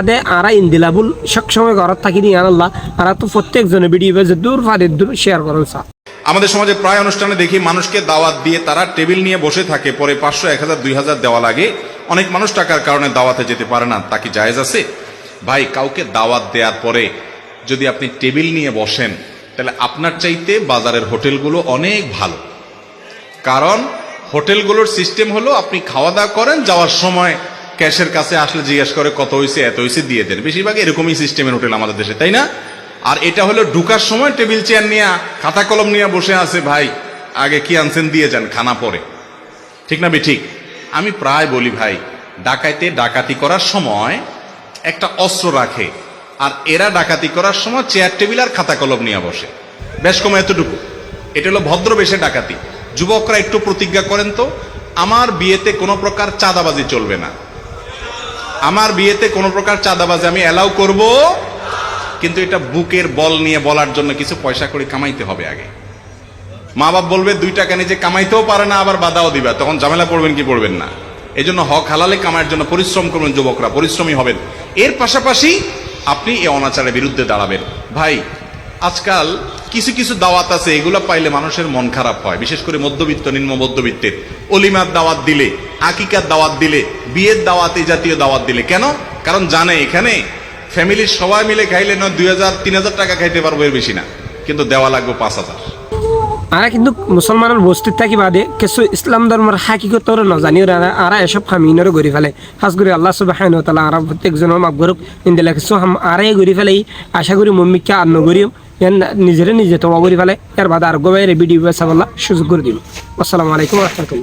আদে আরা ইন্দিলাবুল সবসময় ঘরত থাকি নি আল্লাহ। আরা তো প্রত্যেকজনে ভিডিও যে দূর ফাদের দূর শেয়ার করেন, স্যার। আমাদের সমাজে প্রায় অনুষ্ঠানে দেখি মানুষকে দাওয়াত দিয়ে তারা টেবিল নিয়ে বসে থাকে, পরে পাঁচশো, এক হাজার, দুই হাজার দেওয়া লাগে। অনেক মানুষ টাকার কারণে দাওয়াতে যেতে পারে না, তা কি জায়েজ আছে? ভাই, কাউকে দাওয়াত দেওয়ার পরে যদি আপনি টেবিল নিয়ে বসেন, তাহলে আপনার চাইতে বাজারের হোটেলগুলো অনেক ভালো। কারণ হোটেলগুলোর সিস্টেম হলো আপনি খাওয়া দাওয়া করেন, যাওয়ার সময় ক্যাশের কাছে আসলে জিজ্ঞেস করে কত হয়েছে এত হয়েছে দিয়ে দেন। বেশিরভাগ এরকমই সিস্টেমের হোটেল আমাদের দেশে, তাই না? আর এটা হলো ঢুকার সময় টেবিল চেয়ার নিয়ে, খাতা কলম নিয়ে বসে আছে, ভাই, আগে কি আনছেন দিয়ে যান, খানা পরে। ঠিক না বে ঠিক আমি প্রায় বলি, ভাই, ডাকাইতে ডাকাতি করার সময় একটা অস্ত্র রাখে, আর এরা ডাকাতি করার সময় চেয়ার টেবিল আর খাতা কলম নিয়ে বসে। বেশ কম এতটুকু। এটা হলো ভদ্র বেশে ডাকাতি। যুবকরা একটু প্রতিজ্ঞা করেন তো, আমার বিয়েতে কোনো প্রকার চাঁদাবাজি চলবে না। আমার বিয়েতে কোনো প্রকার চাঁদাবাজি আমি অ্যালাউ করব, কিন্তু এটা বুকের বল নিয়ে বলার জন্য কিছু পয়সা করে কামাইতে হবে আগে। মা বাপ বলবে, দুই টাকা নিজে কামাইতেও পারে না, আবার বাধাও দিবে। তখন ঝামেলা পড়বেন কি পড়বেন না। এই জন্য হক হালালে কামার জন্য পরিশ্রম করবেন যুবকরা, পরিশ্রমী হবেন। এর পাশাপাশি আপনি এ অনাচারের বিরুদ্ধে দাঁড়াবেন। ভাই আজকাল কিছু কিছু দাওয়াত আছে, এগুলো পাইলে মানুষের মন খারাপ হয়। বিশেষ করে মধ্যবিত্ত, নিম্ন মধ্যবিত্তের। অলিমার দাওয়াত দিলে, আকিকার দাওয়াত দিলে, বিয়ের দাওয়াত এই জাতীয় দাওয়াত দিলে। কেন? কারণ জানে এখানে, ফ্যামিলির সবাই মিলে খাইলে নয়, দুই হাজার, তিন হাজার টাকা খাইতে পারব এর বেশি না। কিন্তু দেওয়া লাগবে পাঁচ হাজার। আরা কিন্তু মুসলমানের বস্তিত থাকি বাদে কিছু ইসলাম ধর্মের হাকিকতর নজানি আরা এসব খামিনরে গড়ি ফেলে। খাস করে আল্লাহ সুবাহান তালা আরা প্রত্যেকজনের মাকবরক ইন্দিলা কিছু আরাই গড়ি ফেলে আশা করি মম্মিকা আর নগরিম নিজেরে নিজে তোমা বলি ফেলে, এর বাদ আর গোবাইরে ভিডিও চাবলা সুযোগ করে দিব। আসসালামু আলাইকুম রহমতুল্লাহ।